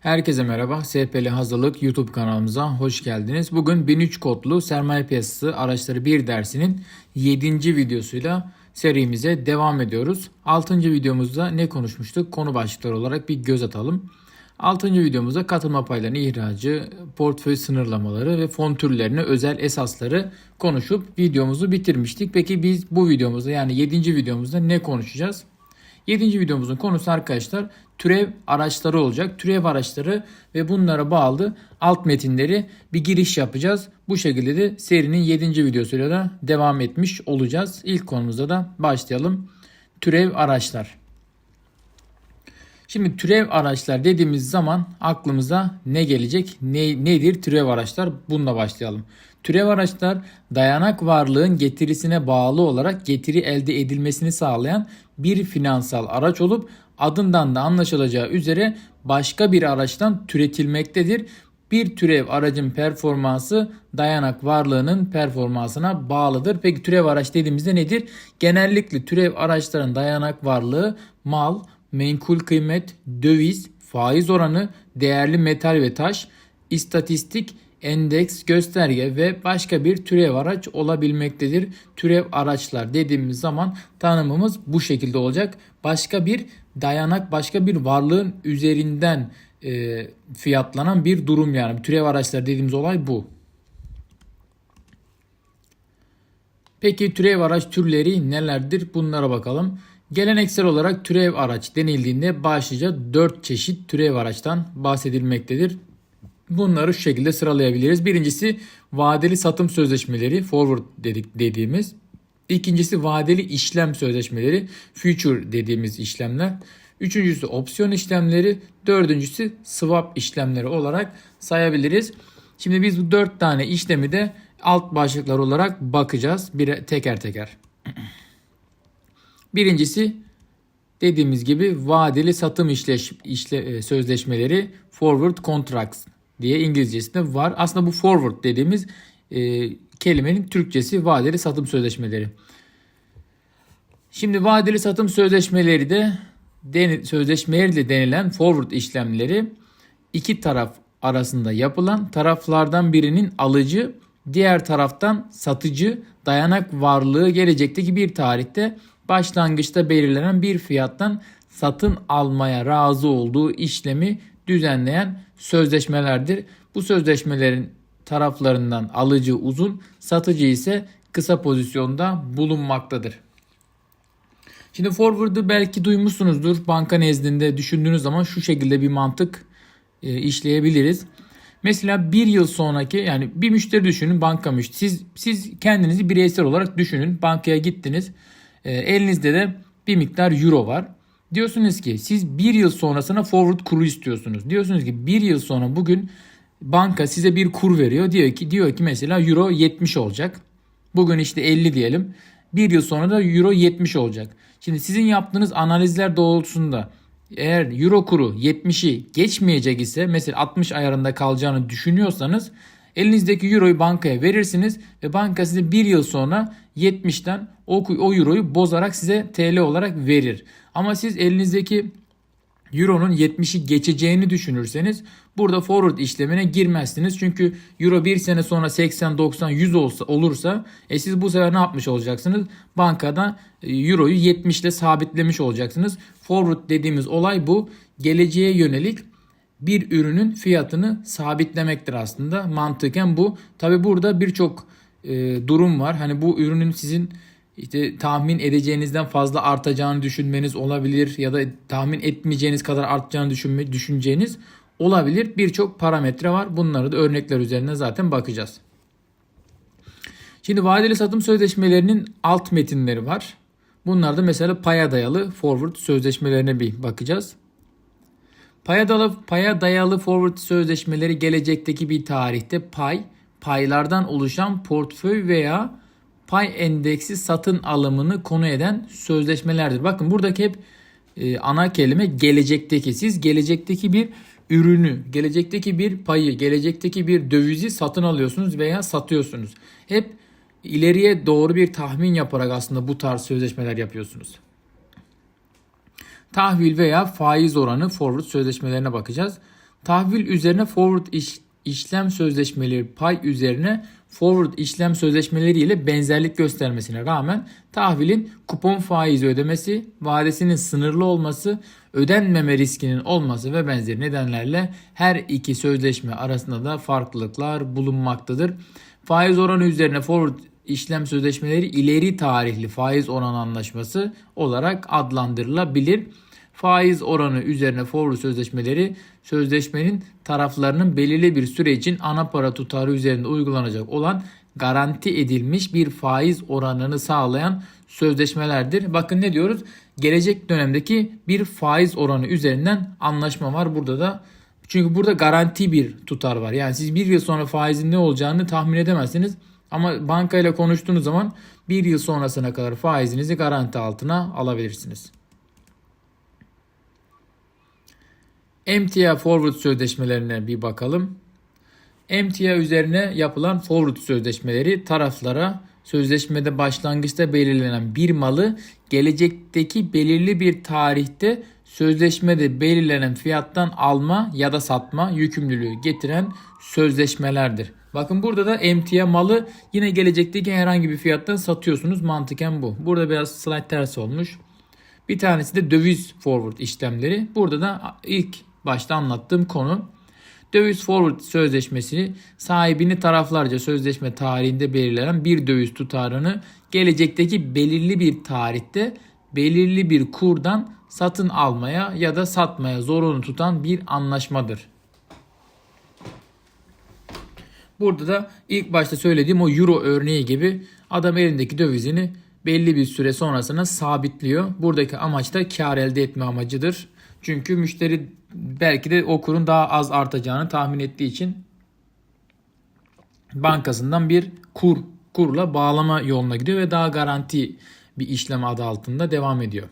Herkese merhaba. SPL Hazırlık YouTube kanalımıza hoş geldiniz. Bugün 1003 kodlu sermaye piyasası araçları 1 dersinin 7. videosuyla serimize devam ediyoruz. 6. videomuzda ne konuşmuştuk? Konu başlıkları olarak bir göz atalım. 6. videomuzda katılma paylarının ihracı, portföy sınırlamaları ve fon türlerini özel esasları konuşup videomuzu bitirmiştik. Peki biz bu videomuzda yani 7. videomuzda ne konuşacağız? 7. videomuzun konusu arkadaşlar türev araçları olacak. Türev araçları ve bunlara bağlı alt metinleri bir giriş yapacağız. Bu şekilde de serinin 7. videosuyla da devam etmiş olacağız. İlk konumuzda da başlayalım. Türev araçlar. Şimdi türev araçlar dediğimiz zaman aklımıza ne gelecek? Ne, nedir türev araçlar? Bununla başlayalım. Türev araçlar dayanak varlığın getirisine bağlı olarak getiri elde edilmesini sağlayan bir finansal araç olup adından da anlaşılacağı üzere başka bir araçtan türetilmektedir. Bir türev aracın performansı dayanak varlığının performansına bağlıdır. Peki türev araç dediğimizde nedir? Genellikle türev araçların dayanak varlığı mal, menkul kıymet, döviz, faiz oranı, değerli metal ve taş, istatistik, endeks, gösterge ve başka bir türev araç olabilmektedir. Türev araçlar dediğimiz zaman tanımımız bu şekilde olacak. Başka bir dayanak, başka bir varlığın üzerinden e, fiyatlanan bir durum yani. Türev araçlar dediğimiz olay bu. Peki türev araç türleri nelerdir? Bunlara bakalım. Geleneksel olarak türev araç denildiğinde başlıca 4 çeşit türev araçtan bahsedilmektedir. Bunları şu şekilde sıralayabiliriz. Birincisi vadeli satım sözleşmeleri forward dedik dediğimiz. İkincisi vadeli işlem sözleşmeleri future dediğimiz işlemler. Üçüncüsü opsiyon işlemleri. Dördüncüsü swap işlemleri olarak sayabiliriz. Şimdi biz bu dört tane işlemi de alt başlıklar olarak bakacağız. Bir teker teker. Birincisi dediğimiz gibi vadeli satım işleş, işle, sözleşmeleri forward contracts diye İngilizcesinde var. Aslında bu forward dediğimiz e, kelimenin Türkçesi vadeli satım sözleşmeleri. Şimdi vadeli satım sözleşmeleri de den, sözleşmeyle denilen forward işlemleri iki taraf arasında yapılan taraflardan birinin alıcı diğer taraftan satıcı dayanak varlığı gelecekteki bir tarihte başlangıçta belirlenen bir fiyattan satın almaya razı olduğu işlemi düzenleyen sözleşmelerdir. Bu sözleşmelerin taraflarından alıcı uzun, satıcı ise kısa pozisyonda bulunmaktadır. Şimdi forward'ı belki duymuşsunuzdur. Banka nezdinde düşündüğünüz zaman şu şekilde bir mantık e, işleyebiliriz. Mesela bir yıl sonraki yani bir müşteri düşünün banka müşteri. Siz, siz kendinizi bireysel olarak düşünün. Bankaya gittiniz. E, elinizde de bir miktar euro var. Diyorsunuz ki siz bir yıl sonrasına forward kuru istiyorsunuz. Diyorsunuz ki bir yıl sonra bugün banka size bir kur veriyor. Diyor ki diyor ki mesela euro 70 olacak. Bugün işte 50 diyelim. Bir yıl sonra da euro 70 olacak. Şimdi sizin yaptığınız analizler doğrultusunda eğer euro kuru 70'i geçmeyecek ise mesela 60 ayarında kalacağını düşünüyorsanız elinizdeki euroyu bankaya verirsiniz ve banka size bir yıl sonra 70'ten o, o euroyu bozarak size TL olarak verir. Ama siz elinizdeki Euro'nun 70'i geçeceğini düşünürseniz burada forward işlemine girmezsiniz. Çünkü Euro bir sene sonra 80, 90, 100 olsa, olursa e siz bu sefer ne yapmış olacaksınız? Bankada e, Euro'yu 70 ile sabitlemiş olacaksınız. Forward dediğimiz olay bu. Geleceğe yönelik bir ürünün fiyatını sabitlemektir aslında. Mantıken bu. Tabi burada birçok e, durum var. Hani bu ürünün sizin işte tahmin edeceğinizden fazla artacağını düşünmeniz olabilir ya da tahmin etmeyeceğiniz kadar artacağını düşünme, düşüneceğiniz olabilir. Birçok parametre var. Bunları da örnekler üzerine zaten bakacağız. Şimdi vadeli satım sözleşmelerinin alt metinleri var. Bunlar da mesela paya dayalı forward sözleşmelerine bir bakacağız. Paya dayalı, paya dayalı forward sözleşmeleri gelecekteki bir tarihte pay, paylardan oluşan portföy veya pay endeksi satın alımını konu eden sözleşmelerdir. Bakın buradaki hep e, ana kelime gelecekteki. Siz gelecekteki bir ürünü, gelecekteki bir payı, gelecekteki bir dövizi satın alıyorsunuz veya satıyorsunuz. Hep ileriye doğru bir tahmin yaparak aslında bu tarz sözleşmeler yapıyorsunuz. Tahvil veya faiz oranı forward sözleşmelerine bakacağız. Tahvil üzerine forward iş, işlem sözleşmeleri pay üzerine forward işlem sözleşmeleri ile benzerlik göstermesine rağmen tahvilin kupon faizi ödemesi, vadesinin sınırlı olması, ödenmeme riskinin olması ve benzeri nedenlerle her iki sözleşme arasında da farklılıklar bulunmaktadır. Faiz oranı üzerine forward işlem sözleşmeleri ileri tarihli faiz oranı anlaşması olarak adlandırılabilir. Faiz oranı üzerine forward sözleşmeleri sözleşmenin taraflarının belirli bir süre için ana para tutarı üzerinde uygulanacak olan garanti edilmiş bir faiz oranını sağlayan sözleşmelerdir. Bakın ne diyoruz? Gelecek dönemdeki bir faiz oranı üzerinden anlaşma var burada da. Çünkü burada garanti bir tutar var. Yani siz bir yıl sonra faizin ne olacağını tahmin edemezsiniz. Ama bankayla konuştuğunuz zaman bir yıl sonrasına kadar faizinizi garanti altına alabilirsiniz. Emtia forward sözleşmelerine bir bakalım. Emtia üzerine yapılan forward sözleşmeleri taraflara sözleşmede başlangıçta belirlenen bir malı gelecekteki belirli bir tarihte sözleşmede belirlenen fiyattan alma ya da satma yükümlülüğü getiren sözleşmelerdir. Bakın burada da emtia malı yine gelecekteki herhangi bir fiyattan satıyorsunuz. Mantıken bu. Burada biraz slide ters olmuş. Bir tanesi de döviz forward işlemleri. Burada da ilk başta anlattığım konu döviz forward sözleşmesi sahibini taraflarca sözleşme tarihinde belirlenen bir döviz tutarını gelecekteki belirli bir tarihte belirli bir kurdan satın almaya ya da satmaya zorunlu tutan bir anlaşmadır. Burada da ilk başta söylediğim o euro örneği gibi adam elindeki dövizini belli bir süre sonrasına sabitliyor. Buradaki amaç da kar elde etme amacıdır. Çünkü müşteri belki de o kurun daha az artacağını tahmin ettiği için bankasından bir kur kurla bağlama yoluna gidiyor ve daha garanti bir işlem adı altında devam ediyor.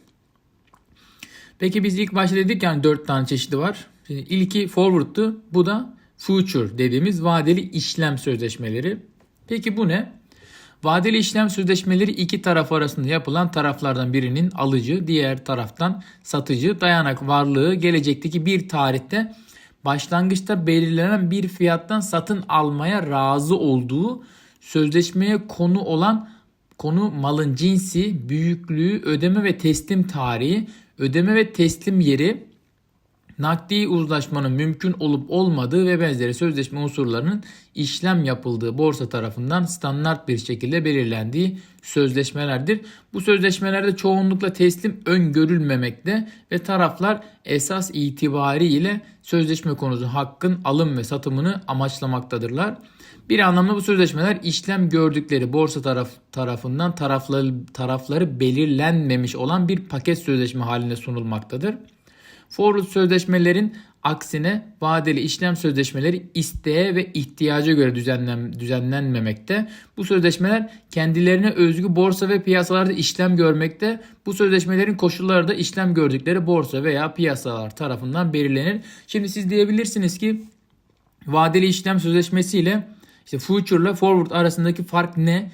Peki biz ilk başta dedik yani 4 tane çeşidi var. Şimdi ilki forward'tu. Bu da future dediğimiz vadeli işlem sözleşmeleri. Peki bu ne? Vadeli işlem sözleşmeleri iki taraf arasında yapılan taraflardan birinin alıcı, diğer taraftan satıcı dayanak varlığı gelecekteki bir tarihte başlangıçta belirlenen bir fiyattan satın almaya razı olduğu sözleşmeye konu olan konu malın cinsi, büyüklüğü, ödeme ve teslim tarihi, ödeme ve teslim yeri, nakdi uzlaşmanın mümkün olup olmadığı ve benzeri sözleşme unsurlarının işlem yapıldığı borsa tarafından standart bir şekilde belirlendiği sözleşmelerdir. Bu sözleşmelerde çoğunlukla teslim öngörülmemekte ve taraflar esas itibariyle sözleşme konusu hakkın alım ve satımını amaçlamaktadırlar. Bir anlamda bu sözleşmeler işlem gördükleri borsa taraf, tarafından tarafları, tarafları belirlenmemiş olan bir paket sözleşme haline sunulmaktadır. Forward sözleşmelerin aksine vadeli işlem sözleşmeleri isteğe ve ihtiyaca göre düzenlen, düzenlenmemekte. Bu sözleşmeler kendilerine özgü borsa ve piyasalarda işlem görmekte. Bu sözleşmelerin koşulları da işlem gördükleri borsa veya piyasalar tarafından belirlenir. Şimdi siz diyebilirsiniz ki vadeli işlem sözleşmesi ile işte future ile forward arasındaki fark ne?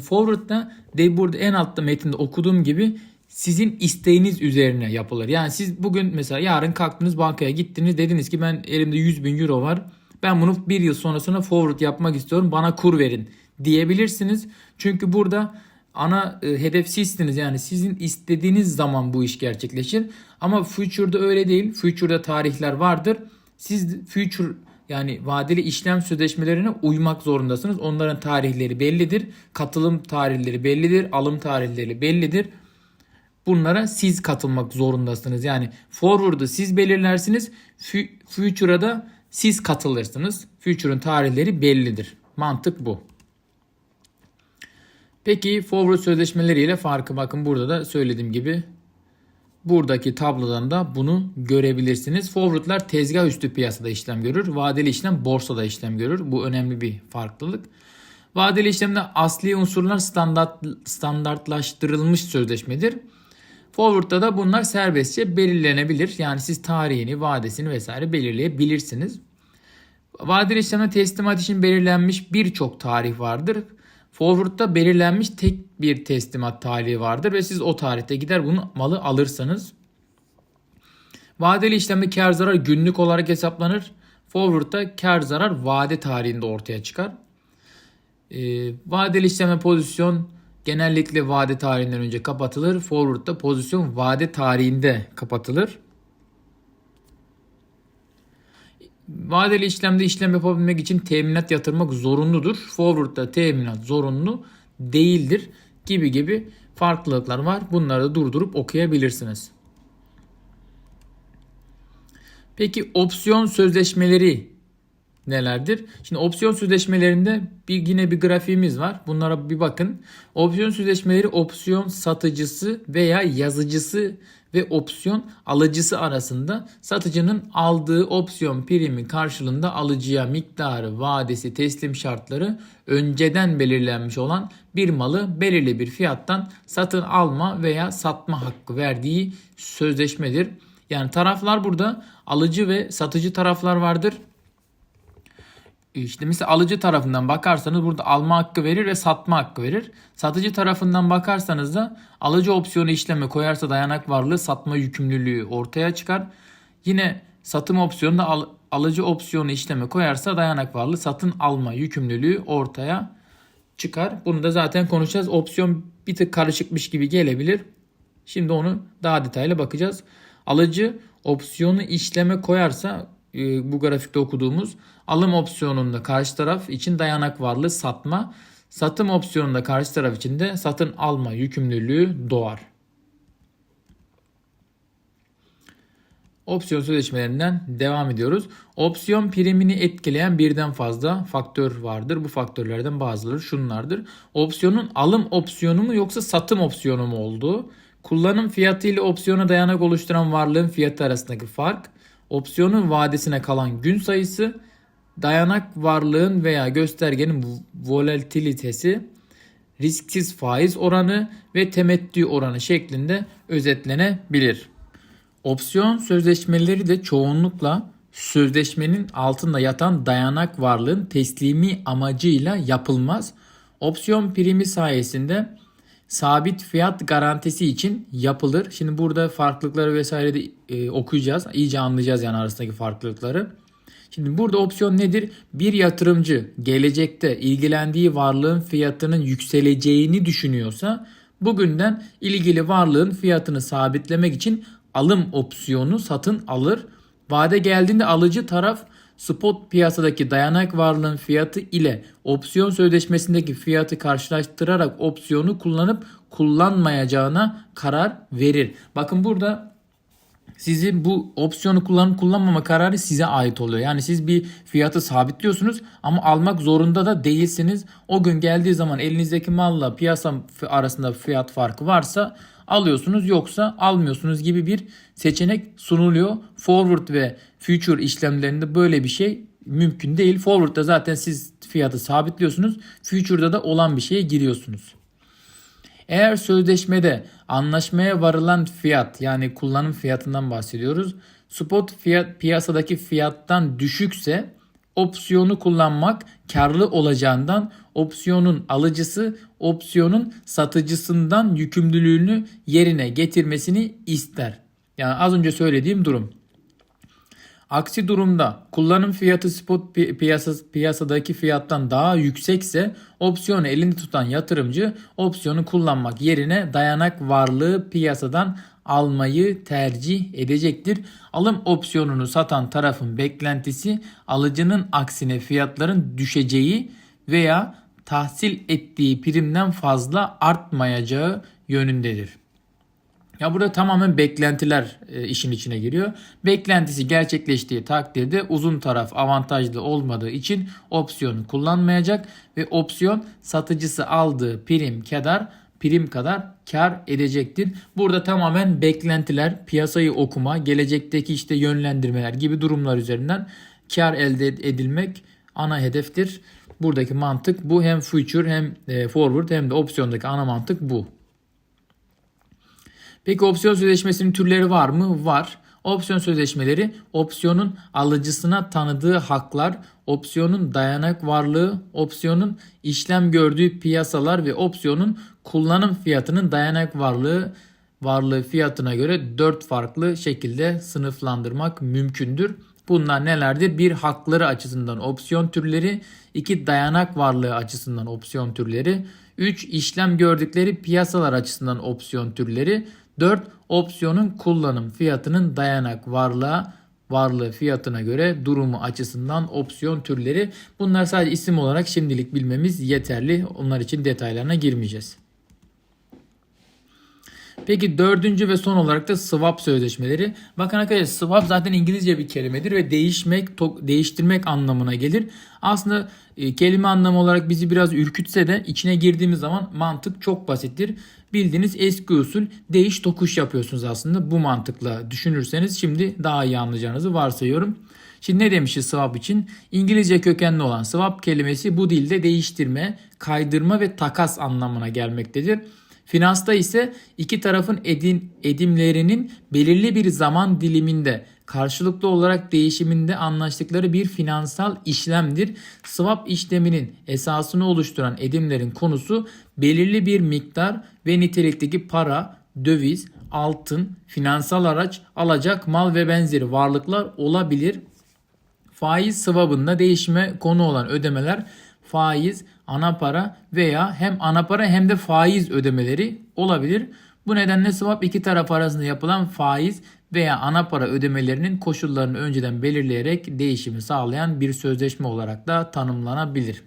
Forward'da de burada en altta metinde okuduğum gibi sizin isteğiniz üzerine yapılır. Yani siz bugün mesela yarın kalktınız bankaya gittiniz dediniz ki ben elimde 100 bin euro var. Ben bunu bir yıl sonrasına forward yapmak istiyorum bana kur verin diyebilirsiniz. Çünkü burada ana e, hedef sizsiniz yani sizin istediğiniz zaman bu iş gerçekleşir. Ama future'da öyle değil. Future'da tarihler vardır. Siz future yani vadeli işlem sözleşmelerine uymak zorundasınız. Onların tarihleri bellidir. Katılım tarihleri bellidir. Alım tarihleri bellidir. Bunlara siz katılmak zorundasınız. Yani forward'ı siz belirlersiniz. Future'a da siz katılırsınız. Future'ın tarihleri bellidir. Mantık bu. Peki forward sözleşmeleriyle farkı bakın burada da söylediğim gibi buradaki tablodan da bunu görebilirsiniz. Forward'lar tezgah üstü piyasada işlem görür. Vadeli işlem borsada işlem görür. Bu önemli bir farklılık. Vadeli işlemde asli unsurlar standart, standartlaştırılmış sözleşmedir. Forward'da da bunlar serbestçe belirlenebilir. Yani siz tarihini, vadesini vesaire belirleyebilirsiniz. Vadeli işlemde teslimat için belirlenmiş birçok tarih vardır. Forward'da belirlenmiş tek bir teslimat tarihi vardır ve siz o tarihte gider bunu malı alırsanız. Vadeli işlemde kar zarar günlük olarak hesaplanır. Forward'da kar zarar vade tarihinde ortaya çıkar. Ee, vadeli işleme pozisyon genellikle vade tarihinden önce kapatılır. Forward'da pozisyon vade tarihinde kapatılır. Vadeli işlemde işlem yapabilmek için teminat yatırmak zorunludur. Forward'da teminat zorunlu değildir gibi gibi farklılıklar var. Bunları da durdurup okuyabilirsiniz. Peki opsiyon sözleşmeleri nelerdir? Şimdi opsiyon sözleşmelerinde bir yine bir grafiğimiz var. Bunlara bir bakın. Opsiyon sözleşmeleri opsiyon satıcısı veya yazıcısı ve opsiyon alıcısı arasında satıcının aldığı opsiyon primi karşılığında alıcıya miktarı, vadesi, teslim şartları önceden belirlenmiş olan bir malı belirli bir fiyattan satın alma veya satma hakkı verdiği sözleşmedir. Yani taraflar burada alıcı ve satıcı taraflar vardır. İşte mesela alıcı tarafından bakarsanız burada alma hakkı verir ve satma hakkı verir. Satıcı tarafından bakarsanız da alıcı opsiyonu işleme koyarsa dayanak varlığı satma yükümlülüğü ortaya çıkar. Yine satım opsiyonu da al, alıcı opsiyonu işleme koyarsa dayanak varlığı satın alma yükümlülüğü ortaya çıkar. Bunu da zaten konuşacağız. Opsiyon bir tık karışıkmış gibi gelebilir. Şimdi onu daha detaylı bakacağız. Alıcı opsiyonu işleme koyarsa bu grafikte okuduğumuz alım opsiyonunda karşı taraf için dayanak varlığı satma, satım opsiyonunda karşı taraf için de satın alma yükümlülüğü doğar. Opsiyon sözleşmelerinden devam ediyoruz. Opsiyon primini etkileyen birden fazla faktör vardır. Bu faktörlerden bazıları şunlardır. Opsiyonun alım opsiyonu mu yoksa satım opsiyonu mu olduğu, kullanım fiyatı ile opsiyona dayanak oluşturan varlığın fiyatı arasındaki fark, opsiyonun vadesine kalan gün sayısı, dayanak varlığın veya göstergenin volatilitesi, risksiz faiz oranı ve temettü oranı şeklinde özetlenebilir. Opsiyon sözleşmeleri de çoğunlukla sözleşmenin altında yatan dayanak varlığın teslimi amacıyla yapılmaz. Opsiyon primi sayesinde sabit fiyat garantisi için yapılır. Şimdi burada farklılıkları vesaire de e, okuyacağız. İyice anlayacağız yani arasındaki farklılıkları. Şimdi burada opsiyon nedir? Bir yatırımcı gelecekte ilgilendiği varlığın fiyatının yükseleceğini düşünüyorsa bugünden ilgili varlığın fiyatını sabitlemek için alım opsiyonu satın alır. Vade geldiğinde alıcı taraf spot piyasadaki dayanak varlığın fiyatı ile opsiyon sözleşmesindeki fiyatı karşılaştırarak opsiyonu kullanıp kullanmayacağına karar verir. Bakın burada sizin bu opsiyonu kullanıp kullanmama kararı size ait oluyor. Yani siz bir fiyatı sabitliyorsunuz ama almak zorunda da değilsiniz. O gün geldiği zaman elinizdeki malla piyasa arasında fiyat farkı varsa alıyorsunuz yoksa almıyorsunuz gibi bir seçenek sunuluyor. Forward ve future işlemlerinde böyle bir şey mümkün değil. Forward'da zaten siz fiyatı sabitliyorsunuz. Future'da da olan bir şeye giriyorsunuz. Eğer sözleşmede anlaşmaya varılan fiyat yani kullanım fiyatından bahsediyoruz. Spot fiyat piyasadaki fiyattan düşükse opsiyonu kullanmak karlı olacağından opsiyonun alıcısı opsiyonun satıcısından yükümlülüğünü yerine getirmesini ister. Yani az önce söylediğim durum. Aksi durumda kullanım fiyatı spot piyasası, piyasadaki fiyattan daha yüksekse opsiyonu elinde tutan yatırımcı opsiyonu kullanmak yerine dayanak varlığı piyasadan almayı tercih edecektir. Alım opsiyonunu satan tarafın beklentisi alıcının aksine fiyatların düşeceği veya tahsil ettiği primden fazla artmayacağı yönündedir. Ya burada tamamen beklentiler e, işin içine giriyor. Beklentisi gerçekleştiği takdirde uzun taraf avantajlı olmadığı için opsiyonu kullanmayacak ve opsiyon satıcısı aldığı prim kadar prim kadar kar edecektir. Burada tamamen beklentiler, piyasayı okuma, gelecekteki işte yönlendirmeler gibi durumlar üzerinden kar elde edilmek ana hedeftir. Buradaki mantık bu hem future hem e, forward hem de opsiyondaki ana mantık bu. Peki opsiyon sözleşmesinin türleri var mı? Var. Opsiyon sözleşmeleri opsiyonun alıcısına tanıdığı haklar, opsiyonun dayanak varlığı, opsiyonun işlem gördüğü piyasalar ve opsiyonun kullanım fiyatının dayanak varlığı varlığı fiyatına göre 4 farklı şekilde sınıflandırmak mümkündür. Bunlar nelerdir? Bir hakları açısından opsiyon türleri, iki dayanak varlığı açısından opsiyon türleri, 3 işlem gördükleri piyasalar açısından opsiyon türleri, 4 opsiyonun kullanım fiyatının dayanak varlığa varlığı fiyatına göre durumu açısından opsiyon türleri. Bunlar sadece isim olarak şimdilik bilmemiz yeterli. Onlar için detaylarına girmeyeceğiz. Peki dördüncü ve son olarak da swap sözleşmeleri. Bakın arkadaşlar swap zaten İngilizce bir kelimedir ve değişmek, değiştirmek anlamına gelir. Aslında e, kelime anlamı olarak bizi biraz ürkütse de içine girdiğimiz zaman mantık çok basittir. Bildiğiniz eski usul değiş tokuş yapıyorsunuz aslında. Bu mantıkla düşünürseniz şimdi daha iyi anlayacağınızı varsayıyorum. Şimdi ne demişiz swap için? İngilizce kökenli olan swap kelimesi bu dilde değiştirme, kaydırma ve takas anlamına gelmektedir. Finansta ise iki tarafın edin, edimlerinin belirli bir zaman diliminde karşılıklı olarak değişiminde anlaştıkları bir finansal işlemdir. Swap işleminin esasını oluşturan edimlerin konusu belirli bir miktar ve nitelikteki para, döviz, altın, finansal araç, alacak, mal ve benzeri varlıklar olabilir. Faiz swap'ında değişime konu olan ödemeler faiz, ana para veya hem ana para hem de faiz ödemeleri olabilir. Bu nedenle swap iki taraf arasında yapılan faiz veya ana para ödemelerinin koşullarını önceden belirleyerek değişimi sağlayan bir sözleşme olarak da tanımlanabilir.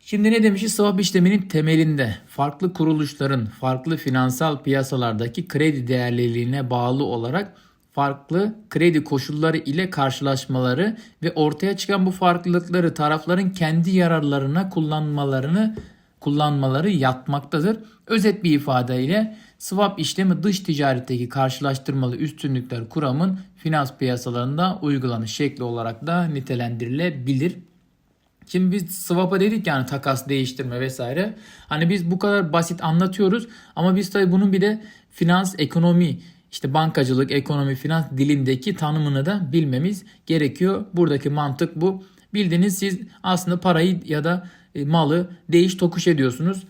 Şimdi ne demişiz? Swap işleminin temelinde farklı kuruluşların farklı finansal piyasalardaki kredi değerliliğine bağlı olarak farklı kredi koşulları ile karşılaşmaları ve ortaya çıkan bu farklılıkları tarafların kendi yararlarına kullanmalarını kullanmaları yatmaktadır. Özet bir ifadeyle swap işlemi dış ticaretteki karşılaştırmalı üstünlükler kuramın finans piyasalarında uygulanış şekli olarak da nitelendirilebilir. Şimdi biz swap'a dedik yani takas değiştirme vesaire. Hani biz bu kadar basit anlatıyoruz ama biz tabii bunun bir de finans, ekonomi, işte bankacılık, ekonomi, finans dilindeki tanımını da bilmemiz gerekiyor. Buradaki mantık bu. Bildiğiniz siz aslında parayı ya da e, malı değiş tokuş ediyorsunuz.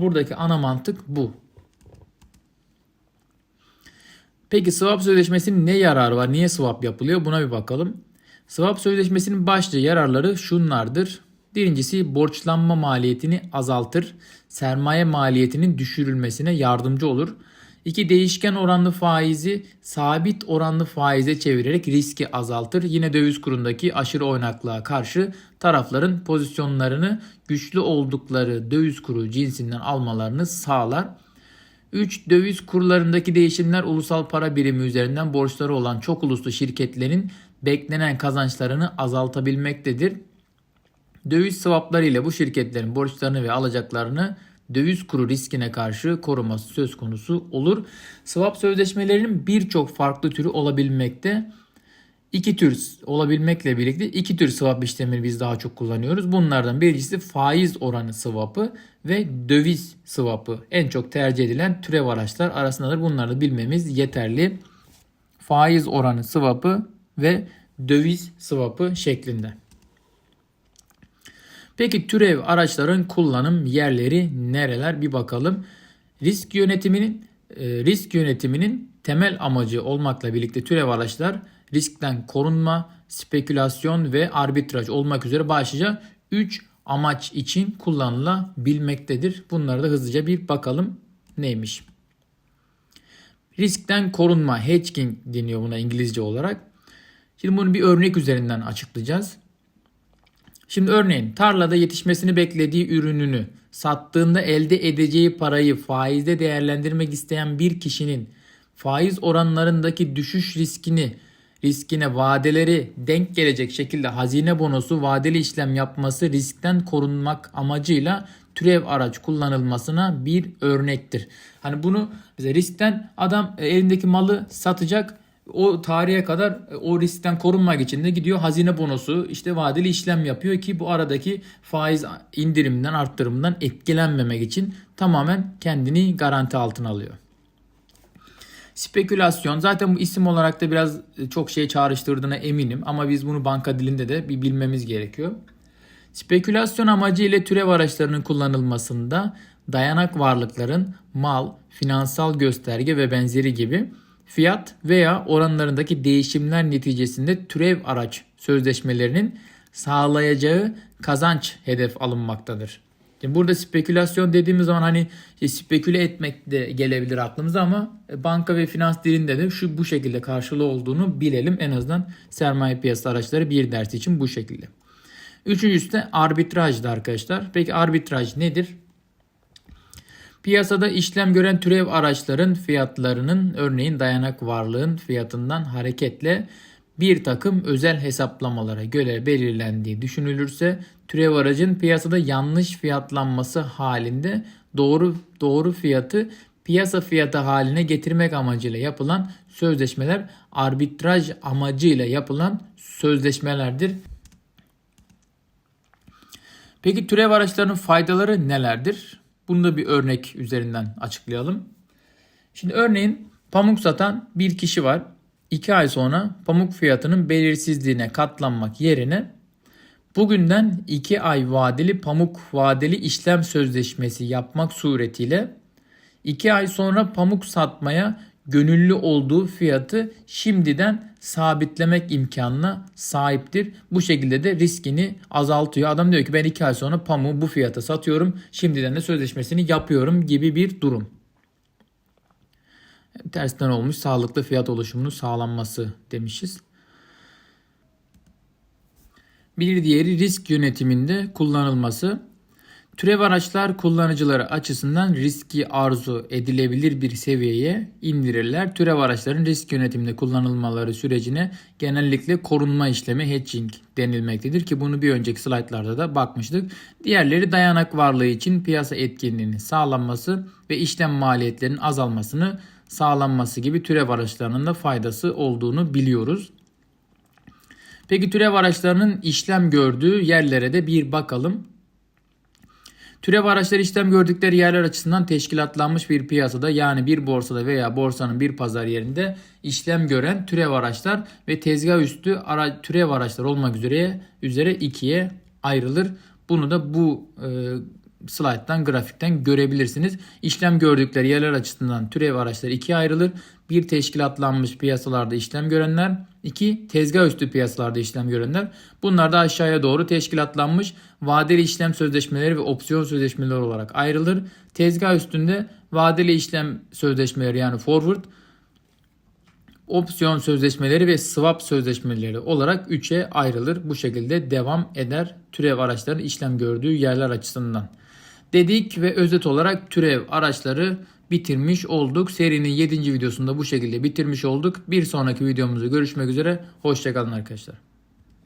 Buradaki ana mantık bu. Peki swap sözleşmesinin ne yararı var? Niye swap yapılıyor? Buna bir bakalım. Swap sözleşmesinin başlıca yararları şunlardır. Birincisi borçlanma maliyetini azaltır. Sermaye maliyetinin düşürülmesine yardımcı olur. İki değişken oranlı faizi sabit oranlı faize çevirerek riski azaltır. Yine döviz kurundaki aşırı oynaklığa karşı tarafların pozisyonlarını güçlü oldukları döviz kuru cinsinden almalarını sağlar. 3. Döviz kurlarındaki değişimler ulusal para birimi üzerinden borçları olan çok uluslu şirketlerin beklenen kazançlarını azaltabilmektedir. Döviz swapları ile bu şirketlerin borçlarını ve alacaklarını döviz kuru riskine karşı koruması söz konusu olur. Swap sözleşmelerinin birçok farklı türü olabilmekte. İki tür olabilmekle birlikte iki tür swap işlemini biz daha çok kullanıyoruz. Bunlardan birincisi faiz oranı swap'ı ve döviz swap'ı. En çok tercih edilen türev araçlar arasındadır. Bunları da bilmemiz yeterli. Faiz oranı swap'ı ve döviz swap'ı şeklinde. Peki türev araçların kullanım yerleri nereler bir bakalım. Risk yönetiminin e, risk yönetiminin temel amacı olmakla birlikte türev araçlar riskten korunma, spekülasyon ve arbitraj olmak üzere başlıca 3 amaç için kullanılabilmektedir. Bunları da hızlıca bir bakalım neymiş. Riskten korunma, hedging deniyor buna İngilizce olarak. Şimdi bunu bir örnek üzerinden açıklayacağız. Şimdi örneğin tarlada yetişmesini beklediği ürününü sattığında elde edeceği parayı faizde değerlendirmek isteyen bir kişinin faiz oranlarındaki düşüş riskini riskine vadeleri denk gelecek şekilde hazine bonosu vadeli işlem yapması riskten korunmak amacıyla türev araç kullanılmasına bir örnektir. Hani bunu bize riskten adam elindeki malı satacak o tarihe kadar e, o riskten korunmak için de gidiyor hazine bonosu işte vadeli işlem yapıyor ki bu aradaki faiz indiriminden arttırımından etkilenmemek için tamamen kendini garanti altına alıyor. Spekülasyon zaten bu isim olarak da biraz e, çok şey çağrıştırdığına eminim ama biz bunu banka dilinde de bir bilmemiz gerekiyor. Spekülasyon amacı ile türev araçlarının kullanılmasında dayanak varlıkların mal, finansal gösterge ve benzeri gibi fiyat veya oranlarındaki değişimler neticesinde türev araç sözleşmelerinin sağlayacağı kazanç hedef alınmaktadır. Şimdi burada spekülasyon dediğimiz zaman hani işte speküle etmek de gelebilir aklımıza ama banka ve finans dilinde de şu bu şekilde karşılığı olduğunu bilelim. En azından sermaye piyasası araçları bir ders için bu şekilde. Üçüncüsü de arbitrajdı arkadaşlar. Peki arbitraj nedir? Piyasada işlem gören türev araçların fiyatlarının örneğin dayanak varlığın fiyatından hareketle bir takım özel hesaplamalara göre belirlendiği düşünülürse türev aracın piyasada yanlış fiyatlanması halinde doğru doğru fiyatı piyasa fiyatı haline getirmek amacıyla yapılan sözleşmeler arbitraj amacıyla yapılan sözleşmelerdir. Peki türev araçlarının faydaları nelerdir? Bunu da bir örnek üzerinden açıklayalım. Şimdi örneğin pamuk satan bir kişi var. 2 ay sonra pamuk fiyatının belirsizliğine katlanmak yerine bugünden 2 ay vadeli pamuk vadeli işlem sözleşmesi yapmak suretiyle 2 ay sonra pamuk satmaya gönüllü olduğu fiyatı şimdiden sabitlemek imkanına sahiptir. Bu şekilde de riskini azaltıyor. Adam diyor ki ben 2 ay sonra pamuğu bu fiyata satıyorum. Şimdiden de sözleşmesini yapıyorum gibi bir durum. Tersten olmuş sağlıklı fiyat oluşumunun sağlanması demişiz. Bir diğeri risk yönetiminde kullanılması. Türev araçlar kullanıcıları açısından riski arzu edilebilir bir seviyeye indirirler. Türev araçların risk yönetiminde kullanılmaları sürecine genellikle korunma işlemi hedging denilmektedir ki bunu bir önceki slaytlarda da bakmıştık. Diğerleri dayanak varlığı için piyasa etkinliğinin sağlanması ve işlem maliyetlerinin azalmasını sağlanması gibi türev araçlarının da faydası olduğunu biliyoruz. Peki türev araçlarının işlem gördüğü yerlere de bir bakalım. Türev araçları işlem gördükleri yerler açısından teşkilatlanmış bir piyasada yani bir borsada veya borsanın bir pazar yerinde işlem gören türev araçlar ve tezgah üstü ara, türev araçlar olmak üzere üzere ikiye ayrılır. Bunu da bu e, slayttan grafikten görebilirsiniz. İşlem gördükleri yerler açısından türev araçları ikiye ayrılır. Bir teşkilatlanmış piyasalarda işlem görenler, iki tezgah üstü piyasalarda işlem görenler. Bunlar da aşağıya doğru teşkilatlanmış vadeli işlem sözleşmeleri ve opsiyon sözleşmeleri olarak ayrılır. Tezgah üstünde vadeli işlem sözleşmeleri yani forward, opsiyon sözleşmeleri ve swap sözleşmeleri olarak 3'e ayrılır. Bu şekilde devam eder türev araçların işlem gördüğü yerler açısından. Dedik ve özet olarak türev araçları bitirmiş olduk. Serinin 7. videosunda bu şekilde bitirmiş olduk. Bir sonraki videomuzda görüşmek üzere. Hoşçakalın arkadaşlar.